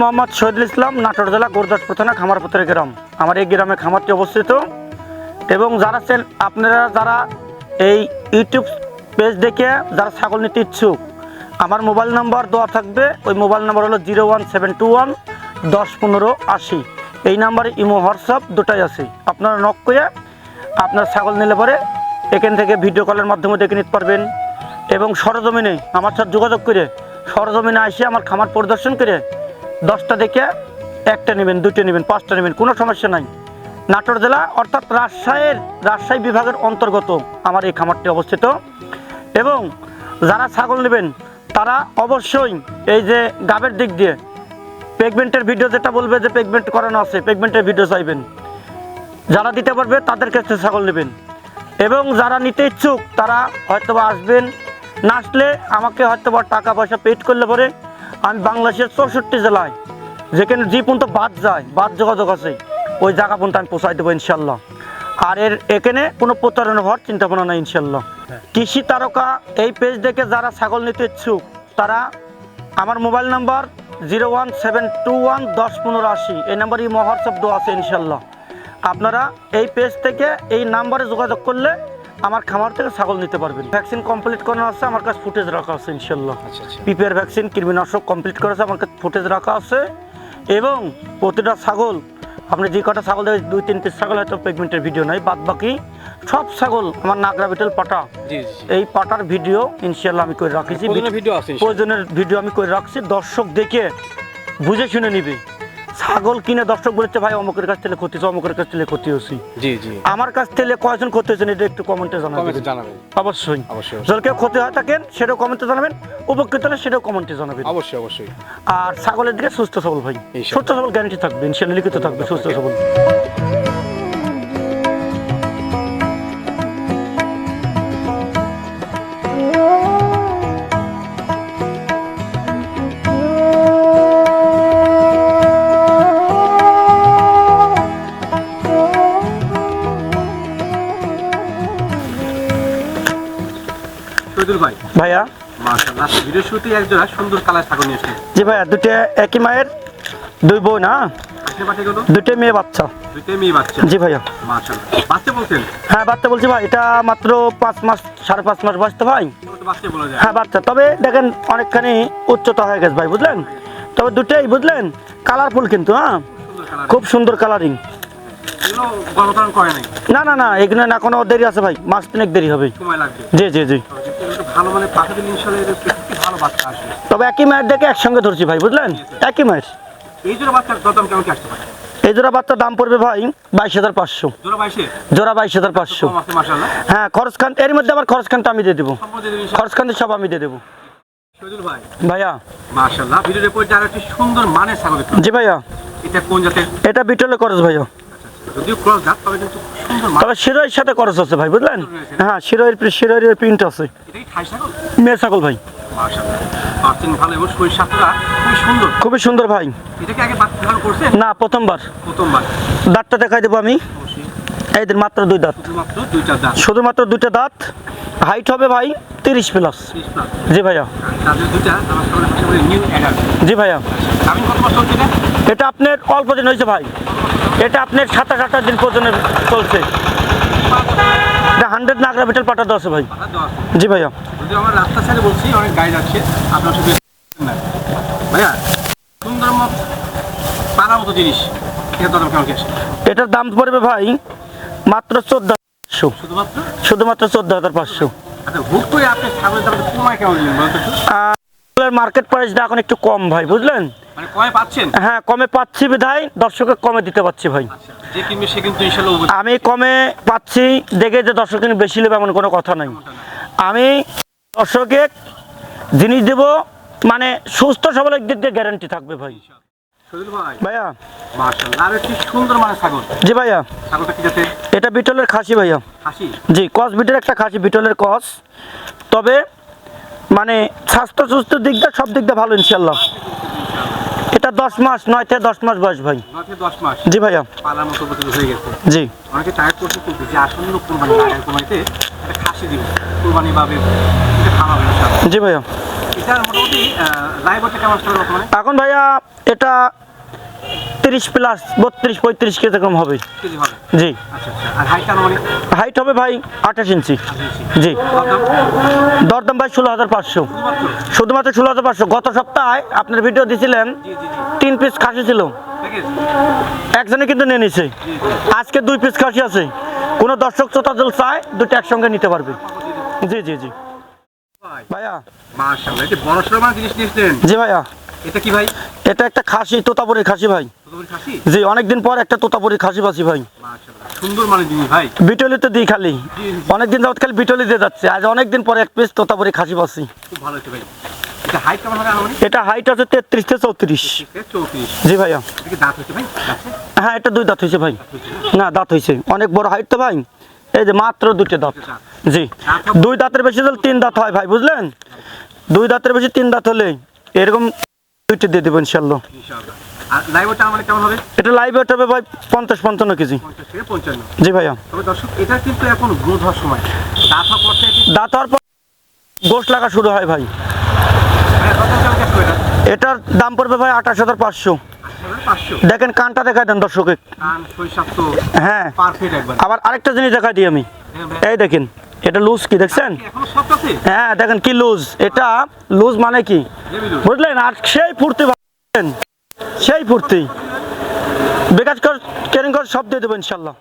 মোহাম্মদ শহীদুল ইসলাম, নাটোর জেলা গুরদাসপুর থানা খামারপুত্রের গ্রাম। আমার এই গ্রামে খামারটি অবস্থিত। এবং যারা সেল আপনারা যারা এই ইউটিউব পেজ দেখে যারা ছাগল নিতে ইচ্ছুক, আমার মোবাইল নাম্বার দেওয়া থাকবে। ওই মোবাইল নাম্বার হলো zero one seven two one দশ পনেরো আশি। এই নাম্বারে ইমো, হোয়াটসঅ্যাপ দুটাই আছে। আপনারা নক করে আপনার ছাগল নিলে পরে এখান থেকে ভিডিও কলের মাধ্যমে দেখে নিতে পারবেন। এবং সরজমিনে আমার সাথে যোগাযোগ করে সরজমিনে এসে আমার খামার পরিদর্শন করে দশটা দেখে একটা নেবেন দুটো নেবেন, পাঁচটা নেবেন, কোনো সমস্যা নাই। নাটোর জেলা অর্থাৎ রাজশাহীর, রাজশাহী বিভাগের অন্তর্গত আমার এই খামারটি অবস্থিত। এবং যারা ছাগল নেবেন, তারা অবশ্যই এই যে গাবের দিক দিয়ে পেগমেন্টের ভিডিও যেটা বলবে যে পেগমেন্ট করানো আছে পেগমেন্টের ভিডিও চাইবেন। যারা দিতে পারবে, তাদের কাছে ছাগল নেবেন। এবং যারা নিতে ইচ্ছুক, তারা হয়তোবা আসবেন। না আসলে আমাকে হয়তোবা টাকা পয়সা পেড করলে পরে আমি বাংলাদেশের চৌষট্টি জেলায় যেখানে যে পর্যন্ত বাদ যায় বাদ যোগাযোগ আছে ওই জায়গা পর্যন্ত আমি পৌঁছাই দেবো ইনশাল্লাহ আর এর এখানে কোনো প্রতারণা হওয়ার চিন্তা ভাবনা নাই ইনশাল্লাহ কৃষি তারকা এই পেজ দেখে যারা ছাগল নিতে ইচ্ছুক তারা আমার mobile number zero one seven two one দশ পনেরো আশি এই নাম্বারই মহার শব্দ আছে ইনশাল্লাহ আপনারা এই পেজ থেকে এই নাম্বারে যোগাযোগ করলে আমার খামার থেকে ছাগল নিতে পারবেন। ভ্যাকসিন কমপ্লিট করানো আছে আমার কাছে ফুটেজ রাখা আছে ইনশাল্লাহ। আচ্ছা আচ্ছা। পিপিআর ভ্যাকসিন কৃমিনাশক কমপ্লিট করেছে আমার কাছে ফুটেজ রাখা আছে। এবং প্রতিটা ছাগল আপনি যে কটা ছাগল দেখেন দুই তিন পিস ছাগল হয়তো পেগমেন্টের ভিডিও নাই বাদ বাকি সব ছাগল আমার নাগরা বিটেল পাটা। এই পাটার ভিডিও ইনশাল্লাহ আমি করে রাখেছি। প্রয়োজনের ভিডিও আমি করে রাখছি দর্শক দেখে বুঝে শুনে নিবে। ছাগল কিনে দর্শক বলেছে ভাই অমুকের কাছ থেকে ক্ষতি হচ্ছে অমুকের কাছ থেকে ক্ষতি হচ্ছে জি জি। আমার কাছ থেকে কয়জন ক্ষতি হয়েছেন এটা একটু কমেন্টে জানাবেন। অবশ্যই। অবশ্যই যদি কেউ ক্ষতি হয় থাকেন সেটাও কমেন্টে জানাবেন। উপকৃত হলে সেটাও কমেন্টে জানাবেন। অবশ্যই অবশ্যই। আর ছাগলের দিকে সুস্থ সবল ভাই। সুস্থ সবল গ্যারান্টি থাকবে ইনশাআল্লাহ লিখিত থাকবে সুস্থ সবল। মাশাআল্লাহ। ভিডিও শুরুতেই একজোড়া সুন্দর কালার ছাগল নিয়ে এসেছেন জি ভাইয়া দুটো একই মায়ের দুই বোন গেল দুটো মেয়ে বাচ্চা। দুইটাই মেয়ে বাচ্চা। জি ভাইয়া। মাশাআল্লাহ। বাচ্চা বলছেন? হ্যাঁ বাচ্চা বলছি ভাই এটা মাত্র পাঁচ মাস সাড়ে পাঁচ মাস বয়স তো ভাই। হ্যাঁ বাচ্চা। তবে দেখেন অনেকখানি উচ্চতা হয়ে গেছে ভাই বুঝলেন? তবে দুটোই বুঝলেন? কালারফুল কিন্তু হ্যাঁ? খুব সুন্দর কালারিং। না না না এখানে না কোনো দেরি আছে ভাই। মাস তিনেক দেরি হবে। জি জি জি। এগুলো মানে তবে একই মায়ের দেখে একসঙ্গে ধরছি ভাই বুঝলেন? একই মায়ের। এই জোড়া বাচ্চার দাম পড়বে ভাই বাইশ হাজার পাঁচশো। জোড়া বাইশ? হাজার পাঁচশো। হ্যাঁ খরচ খান এর মধ্যে আমার খরচ খানটা আমি দিয়ে দেবো। সম্পূর্ণ দিয়ে খরচ খান সব আমি দিয়ে দেবো। ভাইয়া। মাশাআল্লাহ। ভিডিওর এরপর যারা একটি সুন্দর ছাগল দেখতে জি ভাইয়া। এটা কোন জাতের? এটা বিটলে খরচ ভাইয়া। যদিও ক্রস জাত তবে কিন্তু তবে শিরোয়ের সাথে খরচ আছে ভাই বুঝলেন? হ্যাঁ শিরোয়ের শিরোয়ের প্রিন্ট আছে। মেয়ে ছাগল ভাই। খুবই সুন্দর। ভাই। না প্রথমবার। প্রথমবার। দাঁতটা দেখাই দেবো আমি। এইদের মাত্র দুই দাঁত। শুধুমাত্র দুইটা দাঁত। হাইট হবে ভাই তিরিশ প্লাস জি ভাইয়া। জি ভাইয়া। এটা আপনার অল্প দিন হয়েছে ভাই। এটা আপনার সাতাশ আঠাশ দিন পর্যন্ত চলছে। এটা হান্ড্রেড নাগরা বিটেল পাঠাতে আছে ভাই। জি ভাইয়া। আমার রাস্তা সাইডে বলছি অনেক গাইড আছে। আপনার শুধু ভাইয়া সুন্দর পাড়া মতো জিনিস। এটা দাম কেমন কি আসে এটার দাম পড়বে ভাই মাত্র চোদ্দ পাঁচশো শুধুমাত্র? শুধুমাত্র চোদ্দ হাজার পাঁচশো। আচ্ছা? মার্কেট প্রাইসটা এখন একটু কম ভাই বুঝলেন? মানে হ্যাঁ কমে পাচ্ছি বিধায় দর্শকে কমে দিতে পারছি ভাই। আচ্ছা। আমি কমে পাচ্ছি দেখে যে দর্শক বেশি নেবে এমন কোনো কথা নাই। আমি দর্শকে জিনিস দেব মানে সুস্থ সবল দিক দিয়ে গ্যারান্টি থাকবে ভাই। ভাইয়া। আর সুন্দর মানে ছাগল। জি ভাইয়া। ছাগলটা কি যাতে এটা বিটলের খাসি ভাইয়া। হাসি জি কস বিটের একটা খাসি বিটলের কস। তবে মানে স্বাস্থ্য সুস্থ দিক দিয়ে সব দিক দিয়ে ভালো ইনশাল্লাহ এটা দশ মাস নয় থেকে দশ মাস বয়স ভাই। জি ভাইয়া। পালার মতো হয়ে গেছে। জি। অনেকে টায়ার করছে কিন্তু যে আসন্ন কোরবানি আগামী কোরবানিতে খাসি দিবে। কোরবানি পাবে এটা খাওয়াবে ইনশাআল্লাহ। জি ভাইয়া। এখন ভাইয়া এটা তিরিশ প্লাস বত্রিশ পঁয়ত্রিশ কেজি এরকম হবে। জি। আচ্ছা আচ্ছা। হাইট হবে ভাই আঠাশ ইঞ্চি জি। দরদাম? ভাই ষোলো হাজার পাঁচশো। শুধুমাত্র? ষোলো হাজার পাঁচশো। গত সপ্তাহে আপনার ভিডিও দিয়েছিলেন তিন পিস খাসি ছিল। একজনে কিন্তু নিয়ে নিছে। আজকে দুই পিস খাসি আছে। কোনো দর্শক শ্রোতা চায় দুটো একসঙ্গে নিতে পারবে। জি জি জি। ভাইয়া। মাশাআল্লাহ এটা বড় সড়ো জিনিস নিয়েছেন? জি ভাইয়া। এটা কি ভাই? এটা একটা খাসি তোতাপুরির খাসি ভাই। জি অনেকদিন পর একটা তোতাপুরির খাসি পাচ্ছি ভাই। সুন্দর মানে জিনিস ভাই। বিটলিতে দিই খালি। অনেকদিন যাবত খালি বিটলি দিয়ে যাচ্ছে। আজ অনেকদিন পরে এক পিস তোতাপুরি খাসি পাচ্ছি। খুব ভালো ভাই। এটা হাইট আছে তেত্রিশ থেকে চৌত্রিশ। জি ভাইয়া? হ্যাঁ এটা দুই দাঁত হয়েছে ভাই। না দাঁত হয়েছে। অনেক বড় হাইট তো ভাই। এই যে মাত্র দুটো দাঁত। জি। দুই দাঁতের বেশি হলে তিন দাঁত হয় ভাই বুঝলেন? দুই দাঁতের বেশি তিন দাঁত হলে এরকম দুইটা দিয়ে দেবো ইনশাল্লাহ এটা লাইভ ওয়েট হবে ভাই পঞ্চাশ পঞ্চান্ন কেজি। জি ভাইয়া। তবে এটা কিন্তু এখন গ্রোথ হওয়ার সময়। দাঁত হওয়ার পর গোশ লাগা শুরু হয় ভাই? এটার দাম পড়বে ভাই আঠাশ হাজার পাঁচশো। দেখেন কানটা দেখাই দেন দর্শকে। হ্যাঁ। আবার আরেকটা জিনিস দেখাই দিই আমি। এই দেখেন এটা লুজ কি দেখছেন? হ্যাঁ দেখেন কি লুজ। এটা লুজ মানে কি? বুঝলেন? আর সেই ফুর্তি সেই ফুর্তি। বেকাজ কর কেরিং কর সব দিয়ে দেবো ইনশাল্লাহ।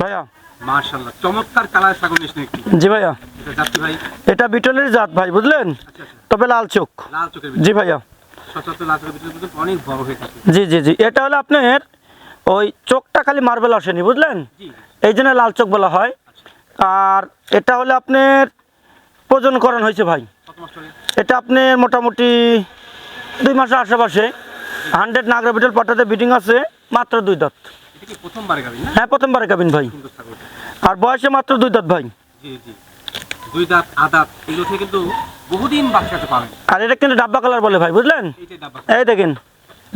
ভাইয়া। মার্শাল্লাহ চমৎকার কালার ছাগল নিস জি ভাইয়া। এটা ভাই। এটা বিটলের জাত ভাই বুঝলেন? আচ্ছা আচ্ছা। তবে লাল চোখ। লাল চোখের জি ভাইয়া। জি জি জি। এটা হলো আপনার ওই চোখটা খালি মার্বেল আসেনি বুঝলেন? এই জন্য লাল চোখ বলা হয়। আর এটা হলে আপনার প্রজনকরণ হয়েছে ভাই। এটা আপনার মোটামুটি দুই মাসের আশেপাশে। হান্ড্রেড নাগরা বিটল পাটাতে বিডিং আছে মাত্র দুই দাঁত। হ্যাঁ প্রথমবারে কাবিন ভাই। আর বয়সে মাত্র দুই দাঁত ভাই। দুই দাঁত আদাত এগুলো কিন্তু বহুদিন বাচ্চাতে পাবেন আর এটা কিন্তু ডাব্বা কালার বলে ভাই বুঝলেন? এই দেখেন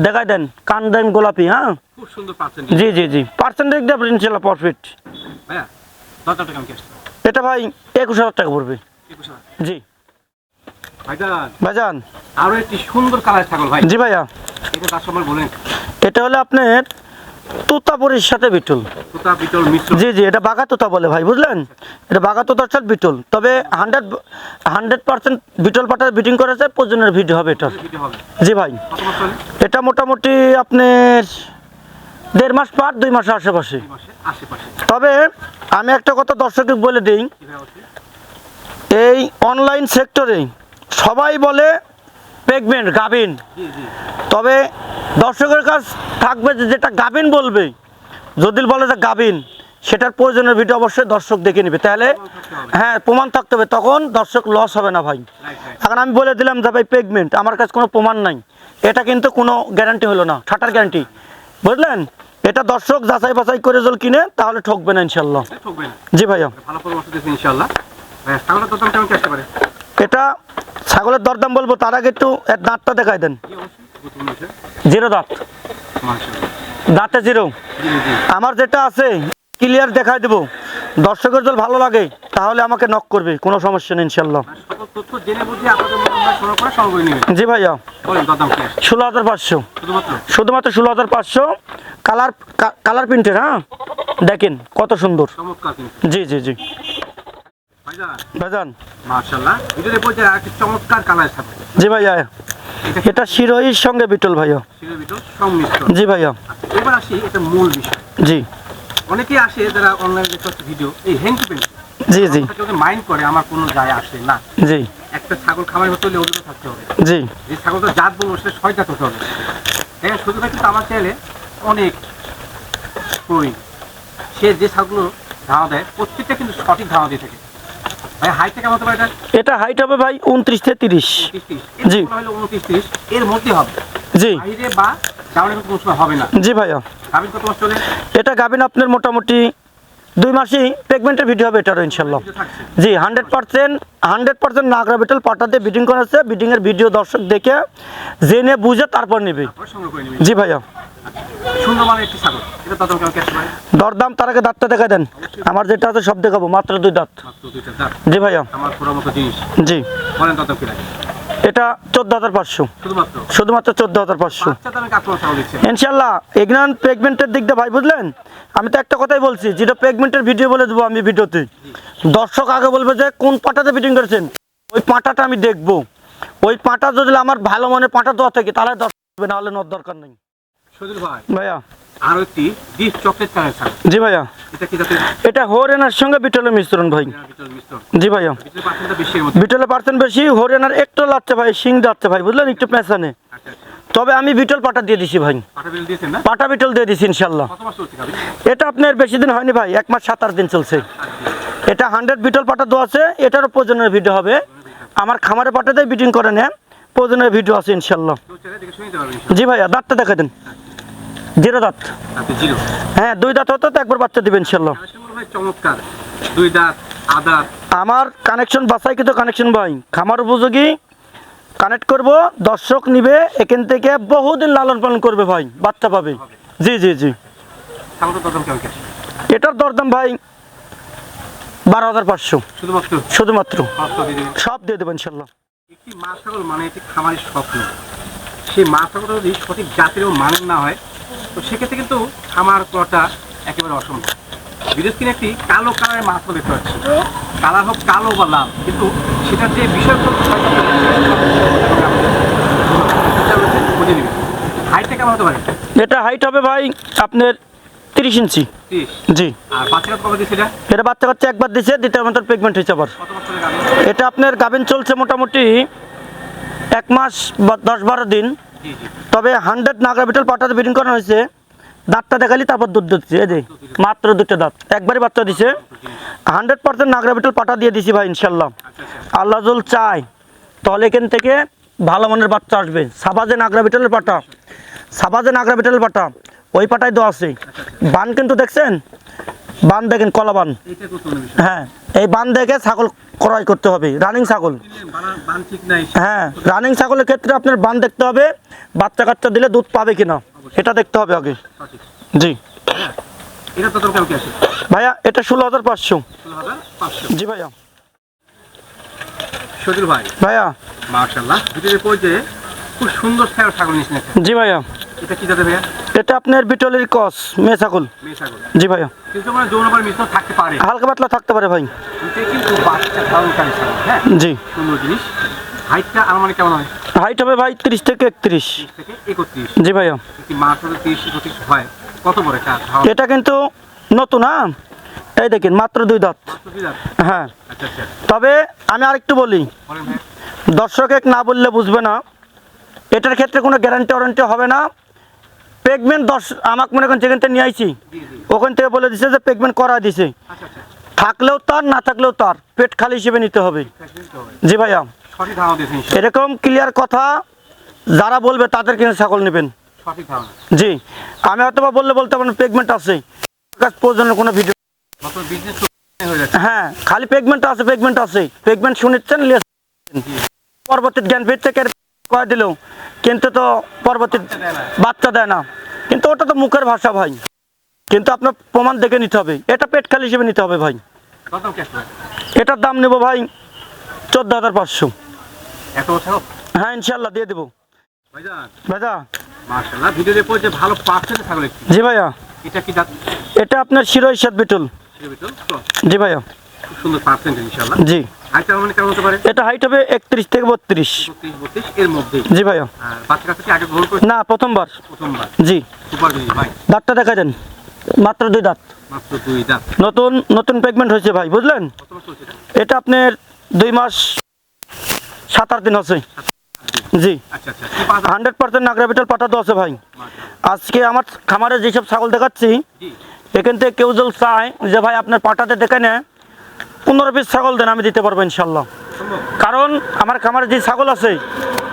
দেখাই দেন কান দেন গোলাপি হ্যাঁ? খুব সুন্দর পাচ্ছেন জি জি জি পার্সেন্টেজ দেবেন ইনশাল্লাহ প্রফিট ভাইয়া দরকার টাকা ক্যাশ এটা ভাই একুশ হাজার টাকা পড়বে। জি। ভাইজান। ভাইজান। আরও একটি সুন্দর কালার ছাগল ভাই। জি ভাইয়া। এটা সময় বলেন। এটা হলো আপনার তোতাপুরির সাথে বিটল। জি জি এটা বাঘা তোতা বলে ভাই বুঝলেন? এটা বাঘা তোতার সাথে বিটল। তবে হান্ড্রেড হান্ড্রেড পার্সেন্ট বিটল পাটার বিটিং করেছে প্রজনের ভিডিও হবে এটা। জি ভাই। এটা মোটামুটি আপনার দেড় মাস পার দুই মাসের আশেপাশে। তবে আমি একটা কথা দর্শককে বলে দিই। এই অনলাইন সেক্টরে সবাই বলে প্রেগনেন্ট গাভিন। তবে দর্শকের কাছ থাকবে যে যেটা গাভিন বলবে যদি বলে যে গাভিন সেটার প্রয়োজনের ভিডিও অবশ্যই দর্শক দেখে নেবে। তাহলে হ্যাঁ প্রমাণ থাকতে হবে তখন দর্শক লস হবে না ভাই। এখন আমি বলে দিলাম যে ভাই প্রেগনেন্ট আমার কাছে কোনো প্রমাণ নাই। এটা কিন্তু কোনো গ্যারান্টি হলো না ঠাটার গ্যারান্টি বুঝলেন? এটা দর্শক যাচাই বাছাই করে জল কিনে তাহলে ঠকবে না ইনশাল্লাহ। না। জি ভাইয়া। ভালো পরামর্শ ভাইয়া ছাগলের দরদাম কেমন কি আসতে পারে। এটা ছাগলের দরদাম বলব তার আগে একটু এর দাঁতটা দেখাই দেন। জিরো দাঁত। দাঁতে জিরো। আমার যেটা আছে ক্লিয়ার দেখাই দেবো। দর্শকের জল ভালো লাগে তাহলে আমাকে নক করবে কোনো সমস্যা নেই ইনশাল্লাহ। জি ভাইয়া। ষোলো হাজার পাঁচশো। শুধুমাত্র ষোলো হাজার পাঁচশো। কালার কালার প্রিন্টের হ্যাঁ? দেখেন কত সুন্দর। জি জি জি। ভাইজান? মাশাআল্লাহ। ভিডিওতে পৌঁছে একটি চমৎকার কালার ছাগল জি ভাইয়া এটা শিরোহির সঙ্গে বিটল ভাইয়া। শিরের ভিতর সংমিশ্রণ। জি ভাইয়া। আচ্ছা, এবার আসি এটা মূল বিষয়। জি। অনেকেই আসে যারা অনলাইনে দেখতে ভিডিও এই হ্যান্ড পেন জি জি। কেউ মাইন্ড করে আমার কোনো যায় আসে না। জি। একটা ছাগল খামার হতে হলে ওজনও থাকতে হবে। জি। যে ছাগলটা জাত বলব সেটা ছয় জাত হতে হবে। হ্যাঁ শুধু কিন্তু আমার চাইলে অনেক প্রবীণ সে যে ছাগলগুলো ধাওয়া দেয় প্রত্যেকটা কিন্তু সঠিক ধাওয়া দিয়ে থাকে। এটা? এটা হাইট হবে ভাই উনত্রিশ থেকে তিরিশ। জি। এর মধ্যে হবে। জি। বা জি ভাইয়া। এটা গাবেন আপনার মোটামুটি দুই মাসেই প্রেগনেন্টের ভিডিও হবে এটারও ইনশাল্লাহ জি hundred percent hundred percent Nagra Beetal পাটাতে breeding করেছে বিডিংয়ের ভিডিও দর্শক দেখে জেনে বুঝে তারপর নেবে। করে জি ভাইয়া। দরদাম তার আগে দাঁতটা দেখা দেন। আমার যেটা আছে সব দেখাবো মাত্র দুই দাঁত। জি ভাইয়া। জি। এটা চোদ্দ হাজার পাঁচশো। শুধুমাত্র? চোদ্দ হাজার পাঁচশো। ইনশাল্লাহ এগনান পেগমেন্টের দিক দিয়ে ভাই বুঝলেন? আমি তো একটা কথাই বলছি যেটা প্রেগমেন্টের ভিডিও বলে দেবো আমি ভিডিওতে। দর্শক আগে বলবে যে কোন পাটাতে ফিটিং করেছেন? ওই পাটাটা আমি দেখব। ওই পাটা যদি আমার ভালো মনে পাটা দেওয়া থাকে তাহলে দর্শক নাহলে না হলে দরকার নেই। ভাই ভাইয়া। আরও একটি ডিপ চকলেট কালার ছাগল জি ভাইয়া। এটা কি জাতের? এটা হরিয়ানার সঙ্গে বিটলের মিশ্রণ ভাই। জি ভাইয়া। বিটলের পার্সেন্ট বেশি হরিয়ানার একটু লাগছে ভাই সিং যাচ্ছে ভাই বুঝলেন? একটু পেছানে আচ্ছা আচ্ছা। তবে আমি বিটল পাটা দিয়ে দিছি ভাই। পাটা বিটল দিয়ে দিছি ইনশাল্লাহ এটা আপনার বেশি দিন হয়নি ভাই। এক মাস সাত আট দিন চলছে। এটা হান্ড্রেড বিটল পাটা দেওয়া আছে এটারও প্রয়োজনের ভিডিও হবে। আমার খামারে পাটাতেই বিটিং করে নেন প্রয়োজনের ভিডিও আছে ইনশাল্লাহ জি ভাইয়া দাঁতটা দেখা দেন। জিরো দাঁত। হ্যাঁ দুই দাঁত হতো তো একবার বাচ্চা দিবেন ইনশাল্লাহ। চমৎকার। দুই দাঁত আদাত আমার কানেকশন বাসাই কিন্তু কানেকশন ভাই। খামার উপযোগী কানেক্ট করব দর্শক নিবে এখান থেকে বহুদিন লালন পালন করবে ভাই বাচ্চা পাবে। জি জি জি। এটার দরদাম ভাই বারো হাজার পাঁচশো। শুধুমাত্র? দেবেন। সব দিয়ে দেবো ইনশাল্লাহ। একটি মা ছাগল মানে একটি খামারের স্বপ্ন? সেই মা ছাগলটা যদি সঠিক জাতের ও মানের না হয় তো সেক্ষেত্রে কিন্তু খামার করাটা একেবারে অসম্ভব। বিদেশ কিনে একটি কালো কালারের মাছ দেখতে পাচ্ছি। কালার হোক কালো বা লাল কিন্তু সেটার যে বিষয়গুলো বুঝে হাইটটা কেমন হতে পারে? এটা হাইট হবে ভাই আপনার তিরিশ ইঞ্চি। জি। এটা? বাচ্চা কাচ্চা একবার দিছে দ্বিতীয় মতো পেগমেন্ট হয়েছে আবার। এটা আপনার গাভিন চলছে মোটামুটি এক মাস বা দশ বারো দিন। তবে হান্ড্রেড নাগরা বিটল পাটাতে বিডিং করানো হয়েছে। দাঁতটা দেখালি, তারপর দুধ দিচ্ছে, এই মাত্র দুটো দাঁত। একবারই বাচ্চা দিছে। হান্ড্রেড পার্সেন্ট নাগরা বিটল পাটা দিয়ে দিছি ভাই ইনশাল্লাহ আল্লাহ জল চাই তাহলে এখান থেকে ভালো মানের বাচ্চা আসবে। সাবাজে নাগরা বিটলের পাটা। সাবাজে নাগরা বিটলের পাটা। ওই পাটায় দেওয়া আছে। বান কিন্তু দেখছেন? বান দেখেন কলা বান। হ্যাঁ এই বান দেখে ছাগল ক্রয় করতে হবে রানিং ছাগল। হ্যাঁ রানিং ছাগলের ক্ষেত্রে আপনার বান দেখতে হবে বাচ্চা কাচ্চা দিলে দুধ পাবে কিনা এটা দেখতে হবে আগে। জি। ভাইয়া এটা ষোলো হাজার পাঁচশো। জি ভাইয়া। ভাই ভাইয়া। মার্শাল্লাহ খুব সুন্দর ছাগল। জি ভাইয়া। এটা কি যাতে ভাইয়া? এটা আপনার বিটলের কস ছাগল জি ভাইয়া কিন্তু মানে যৌনবার মিশ্র থাকতে পারে। হালকা পাতলা থাকতে পারে ভাই। কিন্তু বাচ্চা হ্যাঁ? জি। সুন্দর জিনিস। হাইটটা আনুমানিক কেমন হয়? হাইট হবে ভাই তিরিশ থেকে একত্রিশ। থেকে জি ভাইয়া। একটি মাত্র তিরিশ একত্রিশ হয়। কত বড় একটা এটা কিন্তু নতুন হ্যাঁ? এই দেখেন মাত্র দুই দাঁত। হ্যাঁ। আচ্ছা আচ্ছা। তবে আমি আরেকটু বলি দর্শক এক না বললে বুঝবে না। এটার ক্ষেত্রে কোনো গ্যারান্টি ওয়ারেন্টি হবে না। পেগমেন্ট দশ আমাকে মনে করেন যেখান থেকে নিয়ে আইছি ওখান থেকে বলে দিছে যে পেগমেন্ট করা দিছে। আচ্ছা আচ্ছা থাকলেও তার না থাকলেও তার পেট খালি হিসেবে নিতে হবে। জি ভাইয়া। এরকম ক্লিয়ার কথা যারা বলবে তাদের কিনে ছাগল নেবেন। জি। আমি হয়তো বা বললে বলতে পারেন পেগমেন্ট আছে। প্রয়োজনের কোনো ভিডিও হয়ে খালি পেগমেন্ট আছে পেগমেন্ট আছে। পেগমেন্ট শুনেছেন পরবর্তী জ্ঞান থেকে কয়ে দিল কিন্তু তো পরবর্তী বাচ্চা দেয় না। কিন্তু ওটা তো মুখের ভাষা ভাই। কিন্তু আপনার প্রমাণ দেখে নিতে হবে। এটা পেট খালি হিসেবে নিতে হবে ভাই। এটার দাম নেব ভাই চোদ্দ হাজার পাঁচশো। হ্যাঁ ইনশাল্লাহ দিয়ে দেবো। ভাইজান। ভিডিওতে পড়ছে ভালো পার্সেন্ট ছাগল জি ভাইয়া। এটা কি এটা আপনার শিরোই সাত বিটুল। জি ভাইয়া। সুন্দর জি। মানে কেমন হতে পারে? এটা হাইট হবে একত্রিশ থেকে এর জি ভাইয়া। আর বাচ্চা কাছে কি আগে গ্রহণ করে না প্রথমবার। প্রথমবার। জি। সুপার জিনিস ভাই। দাঁতটা দেখা দেন মাত্র দুই দাঁত। মাত্র দুই দাঁত। নতুন নতুন পেগমেন্ট হয়েছে ভাই বুঝলেন? এটা। আপনার দুই মাস সাত আট দিন আছে। জি। হান্ড্রেড পার্সেন্ট নাগরা বিটল পাঠাতে আছে ভাই। আজকে আমার খামারে যেসব ছাগল দেখাচ্ছি এখান থেকে কেউ যদি চায় যে ভাই আপনার পাটাতে দেখে নেয় পনেরো পিস ছাগল দেন আমি দিতে পারব ইনশাল্লাহ। কারণ আমার খামারে যে ছাগল আছে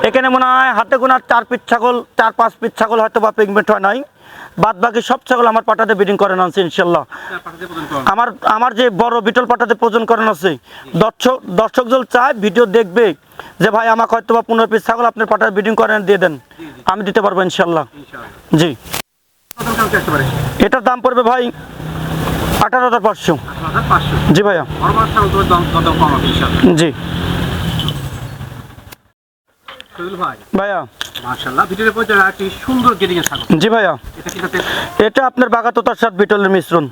এখানে মনে হয় হাতে গোনার চার পিস ছাগল চার পাঁচ পিস ছাগল হয়তো বা পেগমেন্ট হয় নাই। বাদ বাকি সব ছাগল আমার পাটাতে বিডিং করেন আছে ইনশাল্লাহ। আমার আমার যে বড় বিটল পাটাতে প্রয়োজন করেন আছে দর্শক দর্শক যদি চায় ভিডিও দেখবে যে ভাই আমাকে হয়তো বা পনেরো পিস ছাগল আপনার পাটাতে ব্রিডিং করেন দিয়ে দেন। আমি দিতে পারব ইনশাল্লাহ। জি। এটার দাম পড়বে ভাই আঠারো হাজার পাঁচশো। জি ভাইয়া। জি। ভাই। ভাইয়া। সুন্দর জি ভাইয়া। এটা আপনার বাগাততার সাথে বিটলের মিশ্রণ।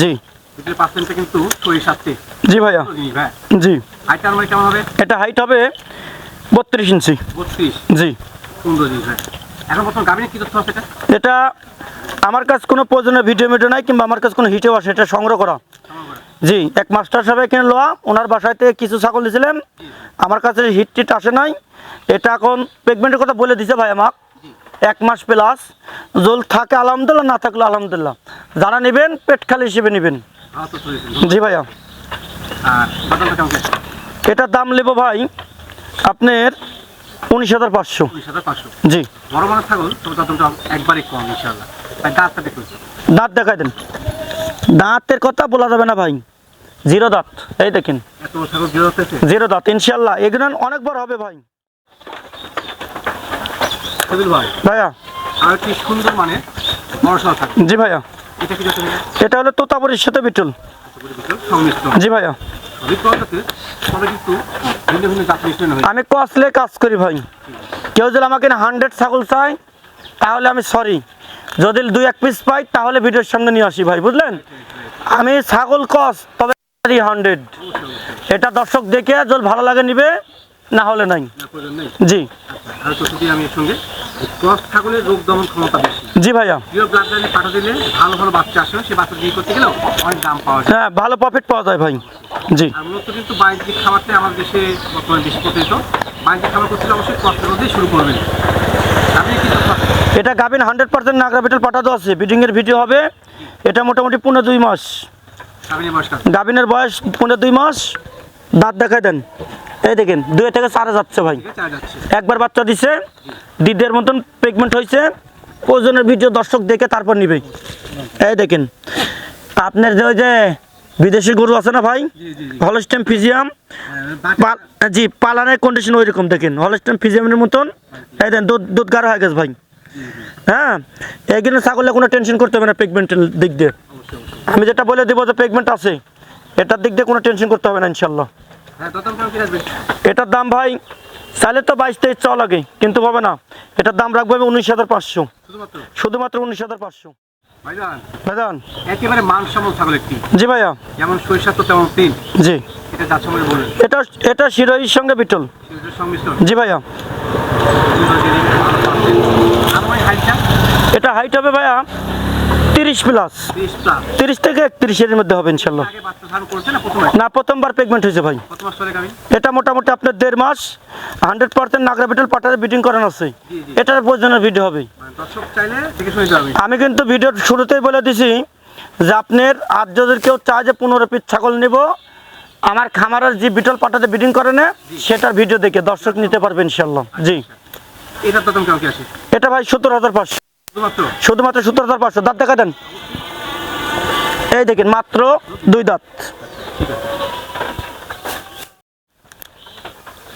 জি। কিন্তু জি ভাইয়া। জি। কেমন হবে? এটা হাইট হবে বত্রিশ ইঞ্চি। বত্রিশ। জি। সুন্দর জিনিস এখন প্রথম গাভিনে কি তথ্য আছে এটা? আমার কাছে কোনো প্রয়োজনীয় ভিডিও মিডিও নাই কিংবা আমার কাছে কোনো হিটেও আসে এটা সংগ্রহ করা। জি এক মাস্টার সাহেব এখানে লোয়া ওনার থেকে কিছু ছাগল দিয়েছিলেন। আমার কাছে হিট টিট আসে নাই। এটা এখন পেগমেন্টের কথা বলে দিছে ভাই আমাক। এক মাস প্লাস জল থাকে আলহামদুলিল্লাহ না থাকলে আলহামদুলিল্লাহ। যারা নেবেন পেট খালি হিসেবে নেবেন। জি ভাইয়া। এটার দাম নেব ভাই আপনার উনিশ হাজার পাঁচশো। উনিশ হাজার পাঁচশো। জি। বড় বড় ছাগল তবে দামটা একবারই কম ইনশাল্লাহ তাই দাঁতটা দেখুন। দাঁত দেখাই দেন। দাঁতের কথা বলা যাবে না ভাই। জিরো দাঁত। এই দেখেন। জিরো দাঁত ইনশাল্লাহ এগুলো অনেক বড় হবে ভাই। ভাইয়া। আর একটি সুন্দর মানে জি ভাইয়া। কি এটা হলো তোতাপুরির সাথে বিটুল। জি ভাইয়া। আমি কসলে কাজ করি ভাই। কেউ যদি আমাকে হান্ড্রেড ছাগল চাই তাহলে আমি সরি যদি দুই এক পিস পাই, তাহলে ভিডিওর সামনে নিয়ে আসি ভাই, বুঝলেন? আমি ছাগল কস, তবে হান্ড্রেড এটা দর্শক দেখে, যদি ভালো লাগে নিবে না হলে নাই। জি। আচ্ছা জি ভাইয়া। হ্যাঁ ভালো প্রফিট পাওয়া যায় ভাই। জি। মূলত কিন্তু বাণিজ্যিক খাবারটাই আমাদের দেশে বর্তমানে বেশি প্রচলিত। বাণিজ্যিক খাবার করতে অবশ্যই মধ্যেই শুরু করবেন? এটা গাবিন হান্ড্রেড পার্সেন্ট নাগরা বিটল পাঠাতে আছে। বিডিংয়ের ভিডিও হবে। এটা মোটামুটি পনেরো দুই মাস। গাবিনের বয়স পনেরো দুই মাস। দাঁত দেখাই দেন। এই দেখেন দুই থেকে চারে যাচ্ছে ভাই। একবার বাচ্চা দিছে দিদের মতন প্রেগনেন্ট হয়েছে ওজনের ভিডিও দর্শক দেখে তারপর নিবে। এই দেখেন আপনার যে ওই যে বিদেশি গরু আছে না ভাই? হলস্টেম ফিজিয়াম হ্যাঁ, জি পালানের কন্ডিশন ওই রকম দেখেন। হলস্টেম ফিজিয়ামের মতন। এই দেন দুধ দুধ গাঢ় হয়ে গেছে ভাই। হ্যাঁ এইখানে ছাগলে কোনো টেনশন করতে হবে না পেগমেন্টের দিক দিয়ে। আমি যেটা বলে দেবো যে পেগমেন্ট আছে। এটার দিক দিয়ে কোনো টেনশন করতে হবে না ইনশাল্লাহ হ্যাঁ এটার দাম ভাই চাইলে তো বাইশ তেইশ চাওয়া লাগে কিন্তু হবে না। এটার দাম রাখব আমি উনিশ হাজার পাঁচশো। শুধুমাত্র? উনিশ হাজার পাঁচশো। ভাইজান? ভাইজান? একেবারে মানসম্মত ছাগল একটি। জি ভাইয়া। যেমন সরিষা তো তেমন তিন। জি। এটা এটা এটা শিরোহির সঙ্গে বিটল। সংমিশ্রণ জি ভাইয়া। এটা হাইট হবে ভাইয়া তিরিশ প্লাস তিরিশ থেকে একত্রিশের মধ্যে হবে ইনশাল্লাহ। আগে বাচ্চা ধারণ করেছে না প্রথমে? না প্রথমবার পেগমেন্ট হয়েছে ভাই। এটা মোটামুটি আপনার দেড় মাস। হান্ড্রেড পার্সেন্ট নাগরা বিটল পাটারে বিটিং করানো আছে। এটার প্রয়োজনের ভিডিও হবে। মানে আমি কিন্তু ভিডিওর শুরুতেই বলে দিছি যে আপনার আর যদি কেউ চায় যে পনেরো পিস ছাগল নেব। আমার খামারের যে বিটল পাটাতে বিডিং করে না সেটার ভিডিও দেখে দর্শক নিতে পারবে ইনশাল্লাহ। জি। এটা ভাই সত্তর হাজার পাঁচশো। শুধুমাত্র? শুধুমাত্র সত্তর হাজার পাঁচশো। দাঁত দেখা দেন। এই দেখেন মাত্র দুই দাঁত।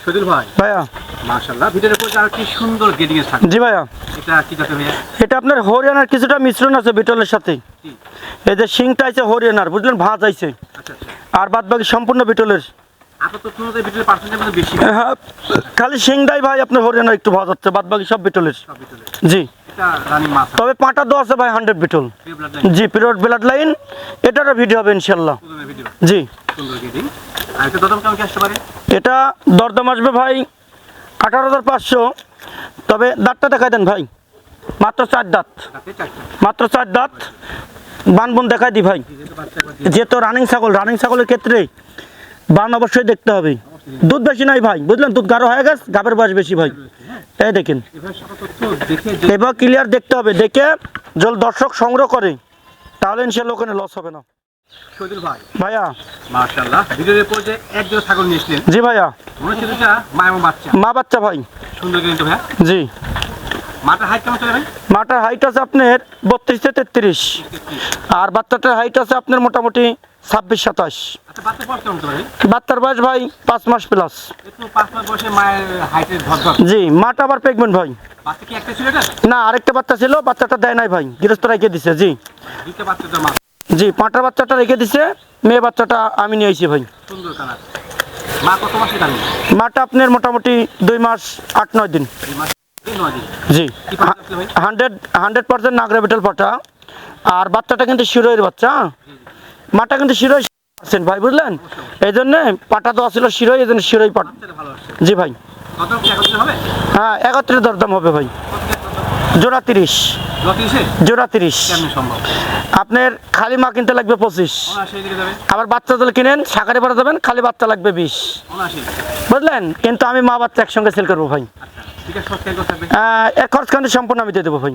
সজুল ভাই ভাইয়া। মাশাআল্লাহ ভিডিওর কি সুন্দর গেডিং এর জি ভাইয়া। এটা কি যাতে ভাইয়া? এটা আপনার হরিয়ানার কিছুটা মিশ্রণ আছে বিটলের সাথে। এই যে শিংটা আছে হরিয়ানার বুঝলেন? ভাঁজ আইছে আচ্ছা আচ্ছা। আর বাদ বাকি সম্পূর্ণ বিটলের। হ্যাঁ খালি শিংটাই ভাই আপনার হরিয়ানার একটু ভাঁজ হচ্ছে বাদ বাকি সব বিটলের। জি। তবে পাঁটা দো আছে ভাই হান্ড্রেড বিটল জি পিরিয়ড ব্লাড লাইন এটারও ভিডিও হবে ইনশাল্লাহ জি। এটা দরদাম আসবে ভাই আঠারো হাজার পাঁচশো। তবে দাঁতটা দেখাই দেন ভাই। মাত্র চার দাঁত। মাত্র চার দাঁত। বান বানবন দেখাই দি ভাই। যেহেতু রানিং ছাগল রানিং ছাগলের ক্ষেত্রে বান অবশ্যই দেখতে হবে। দুধ বেশি নাই ভাই বুঝলেন? দুধ গাঢ় হয়ে গেছে গাবের বয়স বেশি ভাই। এই দেখেন। এবার ক্লিয়ার দেখতে হবে দেখে জল দর্শক সংগ্রহ করে তাহলে ইনশাল্লাহ ওখানে লস হবে না। ভাই। ভাইয়া। মাশাআল্লাহ। ভিডিওর উপর এক জোড়া ছাগল নিয়ে জি ভাইয়া। মনে হচ্ছে মা এবং বাচ্চা। মা বাচ্চা ভাই। সুন্দর গেডিং ভাইয়া। জি। মাটার হাইট কেমন চলে ভাই? মাটার হাইট আছে আপনার বত্রিশ থেকে তেত্রিশ। আর বাচ্চাটার হাইট আছে আপনার মোটামুটি ছাব্বিশ সাতাশ। আচ্ছা বাচ্চার বয়স ভাই পাঁচ মাস প্লাস জি মাটা আবার প্রেগনেন্ট ভাই। না আরেকটা বাচ্চা ছিল বাচ্চাটা দেয় নাই ভাই গৃহস্থ রেখে দিছে জি। জি পাঁটার বাচ্চাটা রেখে দিছে মেয়ে বাচ্চাটা আমি নিয়ে আইছি ভাই। মাটা আপনার মোটামুটি দুই মাস আট নয় দিন। জি হান্ড্রেড হান্ড্রেড পার্সেন্ট নাগরা নাগরাবিটাল পাটা। আর বাচ্চাটা কিন্তু শিরোয়ের বাচ্চা। মাটা কিন্তু শিরোই পার্সেন্ট ভাই বুঝলেন? এই জন্যে পাটা দেওয়া ছিল শিরোই এই জন্য শিরোই পাট। জি ভাই। হ্যাঁ একত্রে দরদাম হবে ভাই? জোড়া তিরিশ। জোড়া তিরিশ। আপনার খালি মা কিনতে লাগবে পঁচিশ। আবার বাচ্চা দিলে কিনেন সাকারে পাড়া যাবেন খালি বাচ্চা লাগবে বিশ। বুঝলেন? কিন্তু আমি মা বাচ্চা একসঙ্গে সেল করব ভাই। আচ্ছা আহ, এর খরচ কিন্তু সম্পূর্ণ আমি দিয়ে দেবো ভাই।